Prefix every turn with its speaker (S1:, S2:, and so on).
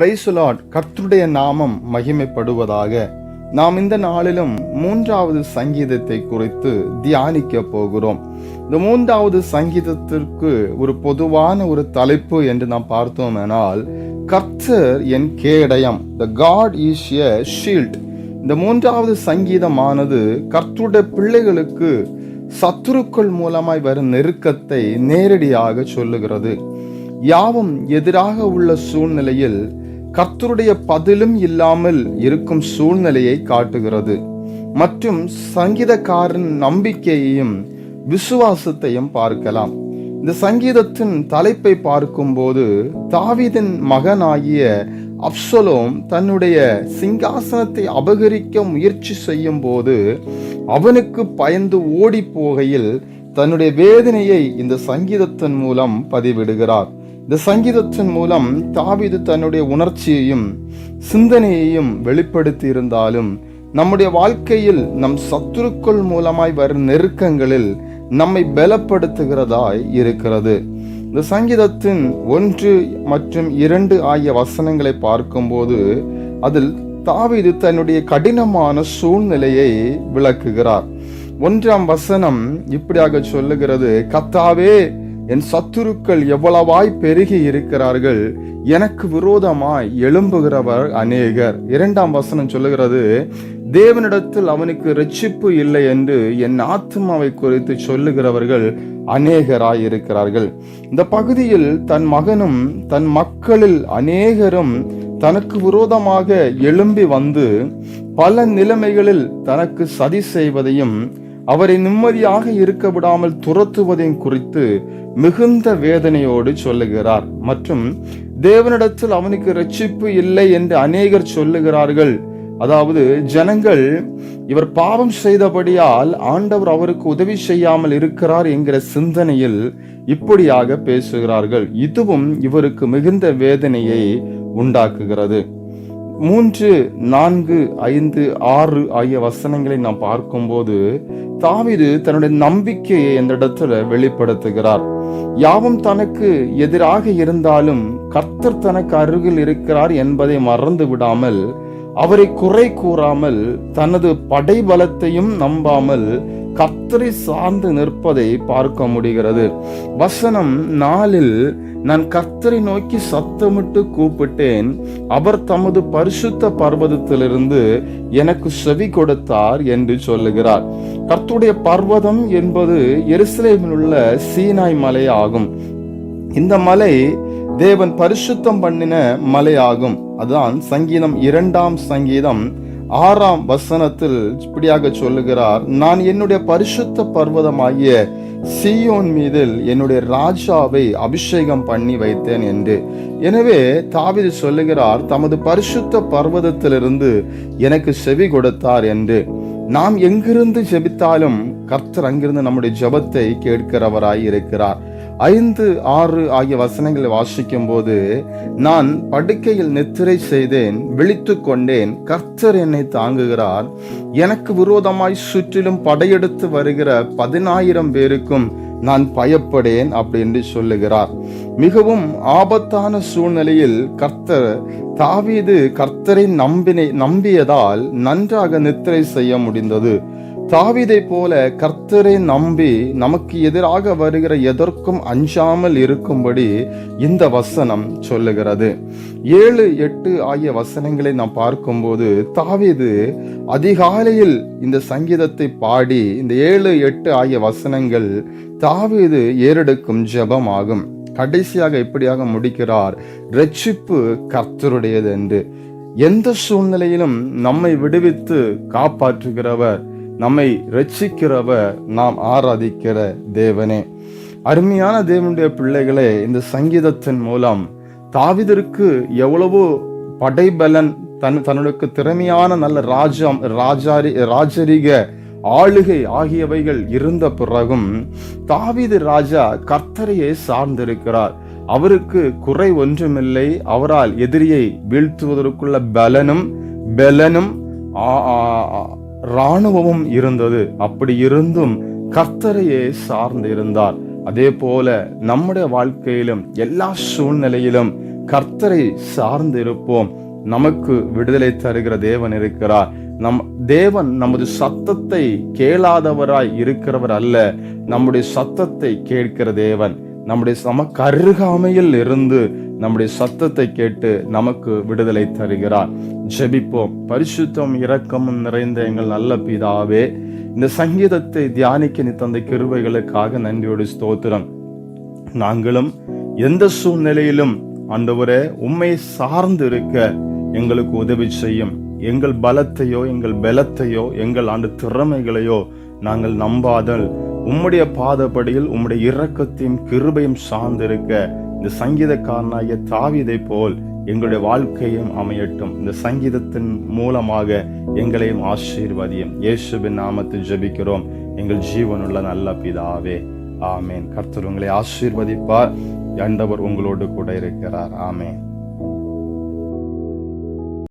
S1: Praise the Lord கர்த்துடைய நாமம் மகிமைப்படுவதாக. நாம் இந்த நாளிலும் மூன்றாவது சங்கீதத்தை குறித்து தியானிக்க போகிறோம். இந்த மூன்றாவது சங்கீதத்திற்கு ஒரு பொதுவான ஒரு தலைப்பு என்று நாம் பார்த்தோமேனால் கர்த்தர் என் கேடயம் the God is a shield இந்த மூன்றாவது சங்கீதமானது கர்த்தருடைய பிள்ளைகளுக்கு சத்துருக்கள் மூலமாய் வரும் நெருக்கத்தை நேரடியாக சொல்லுகிறது. யாவும் எதிராக உள்ள சூழ்நிலையில் கர்த்தருடைய பதிலும் இல்லாமல் இருக்கும் சூழ்நிலையை காட்டுகிறது. மற்றும் சங்கீதக்காரன் நம்பிக்கையையும் விசுவாசத்தையும் பார்க்கலாம். இந்த சங்கீதத்தின் தலைப்பை பார்க்கும்போது தாவிதின் மகனாகிய அப்சலோம் தன்னுடைய சிங்காசனத்தை அபகரிக்க முயற்சி செய்யும் போது அவனுக்கு பயந்து ஓடி போகையில் தன்னுடைய வேதனையை இந்த சங்கீதத்தின் மூலம் பதிவிடுகிறார். இந்த சங்கீதத்தின் மூலம் தாவிது தன்னுடைய உணர்ச்சியையும் சிந்தனையையும் வெளிப்படுத்தி இருந்தாலும் நம்முடைய வாழ்க்கையில் நம் சத்துருக்கள் மூலமாய் வரும் நெருக்கங்களில் நம்மை பலப்படுத்துகிறதாய் இருக்கிறது. இந்த சங்கீதத்தின் ஒன்று மற்றும் இரண்டு ஆகிய வசனங்களை பார்க்கும்போது அதில் தாவிது தன்னுடைய கடினமான சூழ்நிலையை விளக்குகிறார். ஒன்றாம் வசனம் இப்படியாக சொல்லுகிறது கத்தாவே என் சத்துருக்கள் எவ்வளவாய் பெருகி இருக்கிறார்கள் எனக்கு விரோதமாய் எழும்புகிறவர் அநேகர். இரண்டாம் வசனம் சொல்லுகிறது தேவனிடத்தில் அவனுக்கு ரட்சிப்பு இல்லை என்று என் ஆத்மாவை குறித்து சொல்லுகிறவர்கள் அநேகராய் இருக்கிறார்கள். இந்த பகுதியில் தன் மகனும் தன் மக்களில் அநேகரும் தனக்கு விரோதமாக எழும்பி வந்து பல நிலைமைகளில் தனக்கு சதி செய்வதையும் அவரை நிம்மதியாக இருக்க விடாமல் துரத்துவதையும் குறித்து மிகுந்த வேதனையோடு சொல்லுகிறார். மற்றும் தேவனிடத்தில் அவனுக்கு ரட்சிப்பு இல்லை என்று அநேகர் சொல்லுகிறார்கள். அதாவது ஜனங்கள் இவர் பாவம் செய்தபடியால் ஆண்டவர் அவருக்கு உதவி செய்யாமல் இருக்கிறார் என்கிற சிந்தனையில் இப்படியாக பேசுகிறார்கள். இதுவும் இவருக்கு மிகுந்த வேதனையை உண்டாக்குகிறது. மூன்று நான்கு ஐந்து ஆறு ஆகிய வசனங்களை நாம் பார்க்கும்போது தாவிது தன்னுடைய நம்பிக்கையை அந்த இடத்துல வெளிப்படுத்துகிறார். யாவும் தனக்கு எதிராக இருந்தாலும் கர்த்தர் தனக்கு அருகில் இருக்கிறார் என்பதை மறந்து விடாமல் அவரை குறை கூறாமல் தனது படைபலத்தையும் நம்பாமல் கத்தரை சார்ந்து நிற்பதை பார்க்க முடிகிறது. வசனம் நாளில் நான் கர்த்தரை நோக்கி சத்தமிட்டு கூப்பிட்டேன். அவர் தமது பரிசுத்த பர்வதத்திலிருந்து எனக்கு செவி கொடுத்தார் என்று சொல்லுகிறார். கர்த்துடைய பர்வதம் என்பது எருசலேமில் உள்ள சீனாய் மலை ஆகும் இந்த மலை தேவன் பரிசுத்தம் பண்ணின மலையாகும். அதுதான் சங்கீதம் இரண்டாம் சங்கீதம் ஆறாம் வசனத்தில் இப்படியாக சொல்லுகிறார் நான் என்னுடைய பரிசுத்த பர்வதமாகிய சியோன் மீதில் என்னுடைய ராஜாவை அபிஷேகம் பண்ணி வைத்தேன் என்று. எனவே தாவிது சொல்லுகிறார் தமது பரிசுத்த பர்வதத்திலிருந்து எனக்கு செவி கொடுத்தார் என்று. நாம் எங்கிருந்து ஜெபித்தாலும் கர்த்தர் அங்கிருந்து நம்முடைய ஜெபத்தை கேட்கிறவராய் இருக்கிறார். ஐந்து ஆறு ஆகிய வசனங்களை வாசிக்கும் போது நான் படுக்கையில் நித்திரை செய்தேன் விழித்து கொண்டேன் கர்த்தர் என்னை தாங்குகிறார். எனக்கு விரோதமாய் சுற்றிலும் படையெடுத்து வருகிற பதினாயிரம் பேருக்கும் நான் பயப்படேன் அப்படின்னு சொல்லுகிறார். மிகவும் ஆபத்தான சூழ்நிலையில் கர்த்தர் தாவீது கர்த்தரை நம்பினை நம்பியதால் நன்றாக நித்திரை செய்ய முடிந்தது. தாவிதை போல கர்த்தரை நம்பி நமக்கு எதிராக வருகிற எதற்கும் அஞ்சாமல் இருக்கும்படி இந்த வசனம் சொல்லுகிறது. ஏழு எட்டு ஆகிய வசனங்களை நாம் பார்க்கும்போது தாவிது அதிகாலையில் இந்த சங்கீதத்தை பாடி இந்த ஏழு எட்டு ஆகிய வசனங்கள் தாவிது ஏறெடுக்கும் ஜெபம் ஆகும் கடைசியாக இப்படியாக முடிக்கிறார்? ரட்சிப்பு கர்த்தருடையது என்று. எந்த சூழ்நிலையிலும் நம்மை விடுவித்து காப்பாற்றுகிறவர். நம்மை ரட்சிக்கிறவர் நாம் ஆராதிக்கிற தேவனே. அருமையான தேவனுடைய பிள்ளைகளே இந்த சங்கீதத்தின் மூலம் தாவிதற்கு எவ்வளவோ படைபலன் தன் தன்னுடைய திறமையான நல்ல ராஜம் ராஜாரி ராஜரிக ஆளுகை ஆகியவைகள் இருந்த பிறகும் தாவிது ராஜா கர்த்தரையே சார்ந்திருக்கிறார். அவருக்கு குறை ஒன்றுமில்லை. அவரால் எதிரியை வீழ்த்துவதற்குள்ள பலனும் பலனும் இராணுவமும் இருந்தது. அப்படி இருந்தும் கர்த்தரையே சார்ந்து இருந்தார் அதே போல நம்முடைய வாழ்க்கையிலும் எல்லா சூழ்நிலையிலும் கர்த்தரை சார்ந்து இருப்போம் நமக்கு விடுதலை தருகிற தேவன் இருக்கிறார். நம் தேவன் நமது சத்தத்தை கேளாதவராய் இருக்கிறவர் அல்ல. நம்முடைய சத்தத்தை கேட்கிற தேவன். நம்முடைய நமக்கு அருகாமையில் இருந்து நம்முடைய சத்தத்தை கேட்டு நமக்கு விடுதலை தருகிறார். ஜெபிப்போம். பரிசுத்தம் இரக்கமும் நிறைந்த எங்கள் நல்ல பிதாவே இந்த சங்கீதத்தை தியானிக்க நீ தந்த கிருவைகளுக்காக நன்றியோடு ஸ்தோத்திரம். நாங்களும் எந்த சூழ்நிலையிலும் ஆண்டவரே உண்மை சார்ந்து இருக்க எங்களுக்கு உதவி செய்யும். எங்கள் பலத்தையோ எங்கள் பலத்தையோ எங்கள் ஆண்டு திறமைகளையோ நாங்கள் நம்பாதல். உம்முடைய பாதப்படியில் உம்முடைய இரக்கத்தையும் கிருபையும் சார்ந்திருக்க இந்த சங்கீதக்காரனாகிய தாவிதை போல் எங்களுடைய வாழ்க்கையும் அமையட்டும். இந்த சங்கீதத்தின் மூலமாக எங்களையும் ஆசீர்வதியும். இயேசுவின் நாமத்தில் ஜெபிக்கிறோம். எங்கள் ஜீவனுள்ள நல்ல பிதாவே. ஆமேன். கர்த்தர் உங்களை ஆசீர்வதிப்பார். ஆண்டவர் உங்களோடு கூட இருக்கிறார். ஆமேன்.